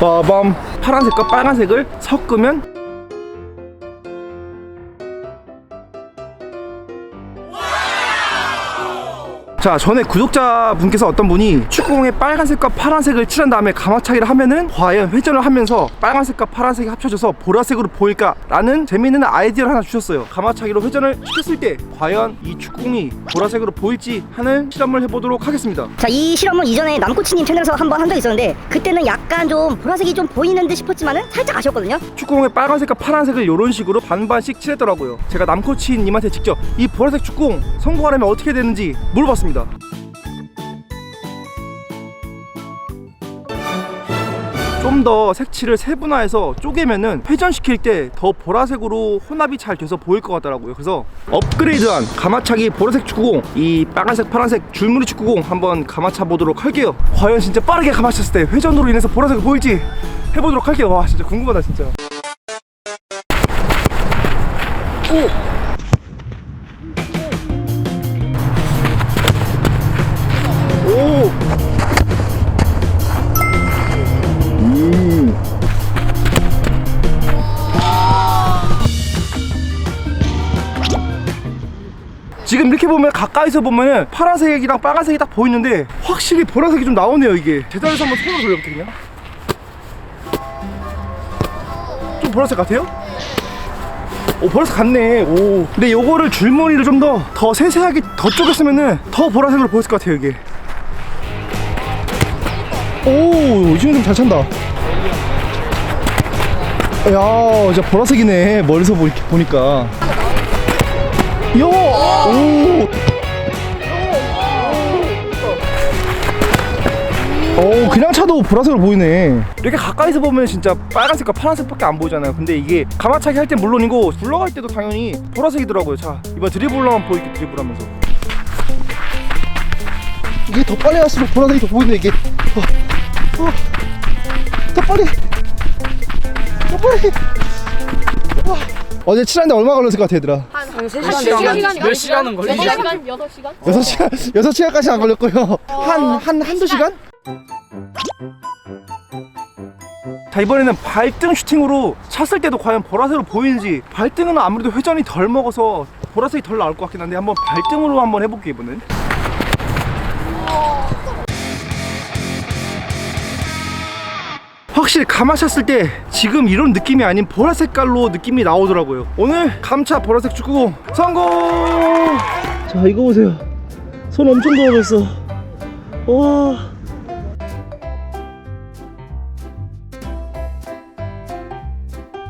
빠밤. 파란색과 빨간색을 섞으면 자 전에 구독자 분께서 어떤 분이 축구공에 빨간색과 파란색을 칠한 다음에 가마차기를 하면은 과연 회전을 하면서 빨간색과 파란색이 합쳐져서 보라색으로 보일까? 라는 재미있는 아이디어를 하나 주셨어요. 가마차기로 회전을 시켰을 때 과연 이 축구공이 보라색으로 보일지 하는 실험을 해보도록 하겠습니다. 자, 이 실험은 이전에 남코치님 채널에서 한 번 한 적이 있었는데 그때는 약간 좀 보라색이 좀 보이는 듯 싶었지만은 살짝 아쉬웠거든요. 축구공에 빨간색과 파란색을 이런 식으로 반반씩 칠했더라고요. 제가 남코치인 님한테 직접 이 보라색 축구공 성공하려면 어떻게 되는지 물어봤 습니다. 좀 더 색칠을 세분화해서 쪼개면은 회전시킬 때 더 보라색으로 혼합이 잘 돼서 보일 것 같더라고요. 그래서 업그레이드한 가마차기 보라색 축구공 이 빨간색 파란색 줄무늬 축구공 한번 가마차 보도록 할게요. 과연 진짜 빠르게 가마쳤을 때 회전으로 인해서 보라색이 보일지 해보도록 할게요. 와 진짜 궁금하다 진짜. 오! 지금 이렇게 보면 가까이서 보면은 파란색이랑 빨간색이 딱 보이는데 확실히 보라색이 좀 나오네요 이게 제자리에서 한번 손으로 돌려볼게요 그냥 좀 보라색 같아요? 오 보라색 같네 오 근데 요거를 줄무늬를 좀 더 더 세세하게 더 쪼갰으면은 더 보라색으로 보였을 것 같아요 이게 오, 이 친구 좀잘 찬다. 야, 진짜 보라색이네. 멀리서 보, 보니까. 야, 오. 오, 그냥 차도 보라색으로 보이네. 이렇게 가까이서 보면 진짜 빨간색과 파란색밖에 안 보이잖아요. 근데 이게 가마차기 할땐 물론이고 굴러갈 때도 당연히 보라색이더라고요. 자, 이번 드리블러만 보이게 드리블하면서. 이게 더 빨리 갈수록 보라색이 더 보이네 이게. 어, 어, 더 빨리, 더 빨리. 와. 어제 칠하는데 얼마 걸렸을 것 같아 얘들아? 한 3시간 몇 시간은 걸리지? 6시간? 6시간? 6시간, 6시간까지 안 걸렸고요. 한, 한, 한두 시간? 자, 이번에는 발등 슈팅으로 찼을 때도 과연 보라색으로 보이는지 발등은 아무래도 회전이 덜 먹어서 보라색이 덜 나올 것 같긴 한데 한번 발등으로 한번 해볼게요, 이번엔. 확실히 감아 찼을 때 지금 이런 느낌이 아닌 보라 색깔로 느낌이 나오더라고요. 오늘 감차 보라색 축구공 성공! 자, 이거 보세요. 손 엄청 더워졌어. 와.